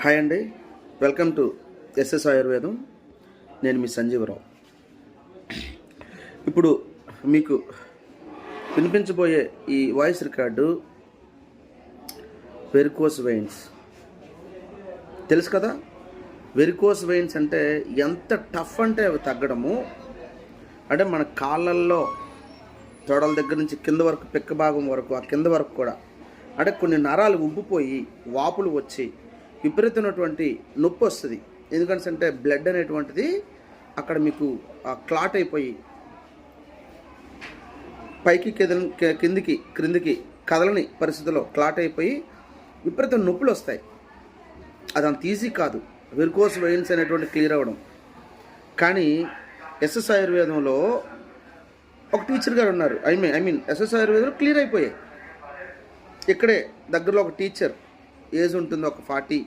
Hi అండి. Welcome to SS ఆయుర్వేదం. నేను మీ సంజీవరావు. ఇప్పుడు మీకు వినిపించబోయే ఈ వాయిస్ రికార్డు వెరికోస్ వెయిన్స్. తెలుసు కదా? వెరికోస్ వెయిన్స్ అంటే ఎంత టఫ్ అంటే అవి తగ్గడము. అంటే మన కాళ్ళల్లో తొడల దగ్గర నుంచి కింద వరకు పిక్క భాగం వరకు ఆ కింద వరకు కూడా. అంటే కొన్ని నరాలు ఉబ్బిపోయి వాపులు వచ్చి విపరీతమైనటువంటి నొప్పి వస్తుంది. ఎందుకంటే అంటే బ్లడ్ అనేటువంటిది అక్కడ మీకు క్లాట్ అయిపోయి పైకి కెదల కిందికి క్రిందికి కదలని పరిస్థితుల్లో క్లాట్ అయిపోయి విపరీత నొప్పులు వస్తాయి. అది అంత ఈజీ కాదు. వెరికోస్ వెయిన్స్ అనేటువంటి క్లియర్ అవ్వడం. కానీ ఎస్ఎస్ ఆయుర్వేదంలో ఒక టీచర్ గారు ఉన్నారు. I mean I mean SS ఆయుర్వేదంలో క్లియర్ అయిపోయాయి. ఇక్కడే దగ్గరలో ఒక టీచర్ ఏజ్ ఉంటుంది ఒక forty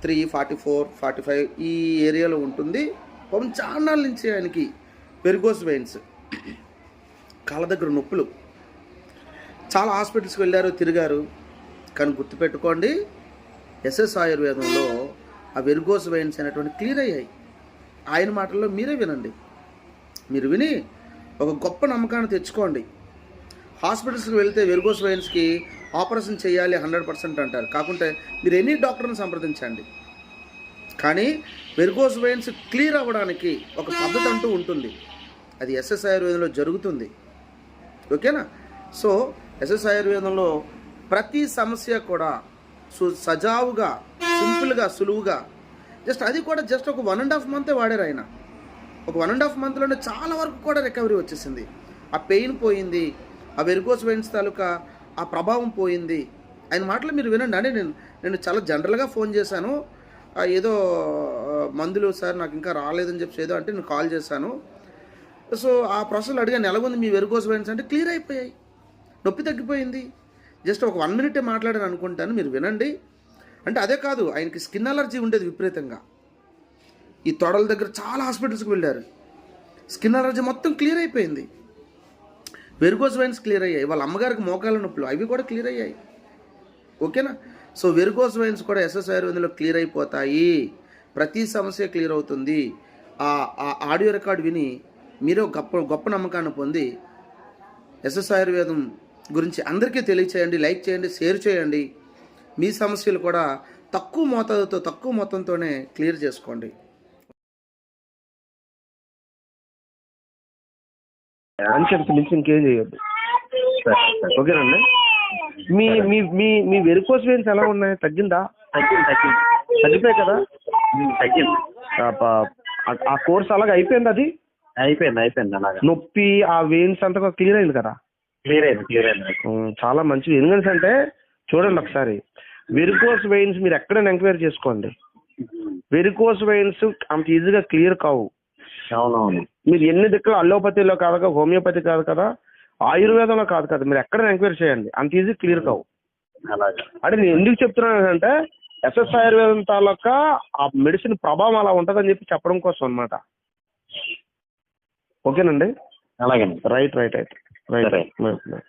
three forty four forty five ఈ ఏరియాలో ఉంటుంది. పాపం చాలా నుంచి ఆయనకి వెరికోస్ వెయిన్స్ కాళ్ళ దగ్గర నొప్పులు. చాలా హాస్పిటల్స్కి వెళ్ళారు తిరిగారు. కానీ గుర్తుపెట్టుకోండి ఎస్ఎస్ ఆయుర్వేదంలో ఆ వెరుగోస్ వెయిన్స్ అనేటువంటి క్లియర్ అయ్యాయి. ఆయన మాటల్లో మీరే వినండి. మీరు విని ఒక గొప్ప నమ్మకాన్ని తెచ్చుకోండి. హాస్పిటల్స్కి వెళ్తే వెరికోస్ వెయిన్స్కి ఆపరేషన్ చేయాలి హండ్రెడ్ పర్సెంట్ అంటారు. కాకుంటే మీరు ఎనీ డాక్టర్ని సంప్రదించండి. కానీ వెరికోస్ వెయిన్స్ క్లియర్ అవ్వడానికి ఒక పద్ధతి అంటూ ఉంటుంది. అది ఎస్ఎస్ ఆయుర్వేదంలో జరుగుతుంది. ఓకేనా? సో ఎస్ఎస్ ఆయుర్వేదంలో ప్రతి సమస్య కూడా సు సజావుగా సింపుల్గా సులువుగా జస్ట్ అది కూడా జస్ట్ ఒక వన్ అండ్ హాఫ్ మంతే వాడారు ఆయన. ఒక వన్ అండ్ హాఫ్ మంత్లోనే చాలా వరకు కూడా రికవరీ వచ్చేసింది. ఆ పెయిన్ పోయింది ఆ వెరికోస్ వెయిన్స్ తాలూకా ఆ ప్రభావం పోయింది. ఆయన మాటలు మీరు వినండి. అంటే నేను నేను చాలా జనరల్గా ఫోన్ చేశాను. ఏదో మందులు సార్ నాకు ఇంకా రాలేదని చెప్పి ఏదో అంటే నేను కాల్ చేశాను. సో ఆ ప్రాసెస్లో అడిగాను ఎలాగుంది మీ వెరుకోస్ వెయిన్స్ అంటే క్లియర్ అయిపోయాయి. నొప్పి తగ్గిపోయింది. జస్ట్ ఒక వన్ మినిటే మాట్లాడాను అనుకుంటాను మీరు వినండి. అంటే అదే కాదు ఆయనకి స్కిన్ అలర్జీ ఉండేది విపరీతంగా. ఈ తొడల దగ్గర చాలా హాస్పిటల్స్కి వెళ్ళారు. స్కిన్ అలర్జీ మొత్తం క్లియర్ అయిపోయింది. వెరుగోస్ వెయిన్స్ క్లియర్ అయ్యాయి. వాళ్ళ అమ్మగారికి మోకాల నొప్పులు. అవి కూడా క్లియర్ అయ్యాయి. ఓకేనా? సో వెరుగోస్ వెయిన్స్ కూడా ఎస్ఎస్ ఆయుర్వేదంలో క్లియర్ అయిపోతాయి. ప్రతి సమస్య క్లియర్ అవుతుంది. ఆ ఆ ఆడియో రికార్డ్ విని మీరు గొప్ప గొప్ప నమ్మకాన్ని పొంది ఎస్ఎస్ ఆయుర్వేదం గురించి అందరికీ తెలియచేయండి లైక్ చేయండి షేర్ చేయండి. మీ సమస్యలు కూడా తక్కువ మోతాదుతో తక్కువ మొత్తంతోనే క్లియర్ చేసుకోండి. అంచెంత మించి ఇంకేం చేయొద్దు. ఓకేనండి మీ మీ మీ మీ వెరికోస్ వెయిన్స్ ఎలా ఉన్నాయి? తగ్గిందా? తగ్గింది తగ్గింది. తగ్గిపోయాయి కదా? తగ్గింది. ఆ కోర్స్ అలాగ అయిపోయింది అది? అయిపోయింది అయిపోయింది అలాగా. నొప్పి ఆ వెయిన్స్ అంతా క్లియర్ అయింది కదా? క్లియర్ అయింది క్లియర్ అయింది. చాలా మంచిది. ఎందుకంటే అంటే చూడండి ఒకసారి. వెరికోస్ వెయిన్స్ మీరు ఎక్కడైనా ఎంక్వైరీ చేసుకోండి. వెరికోస్ వెయిన్స్ అంత ఈజీగా క్లియర్ కావు. అవునవును. మీరు ఎన్ని దిక్కులు అల్లోపతిలో కాదు కదా హోమియోపతి కాదు కదా ఆయుర్వేదంలో కాదు కదా మీరు ఎక్కడైనా ఎంక్వైరీ చేయండి. అంత ఈజీ క్లియర్ కావు. అలాగా. అంటే నేను ఎందుకు చెప్తున్నాను అంటే ఎస్ఎస్ ఆయుర్వేదం తాలూకా ఆ మెడిసిన్ ప్రభావం అలా ఉంటుందని చెప్పి చెప్పడం కోసం అనమాట ఓకేనండి? అలాగేనండి. Right right right. Right. Right.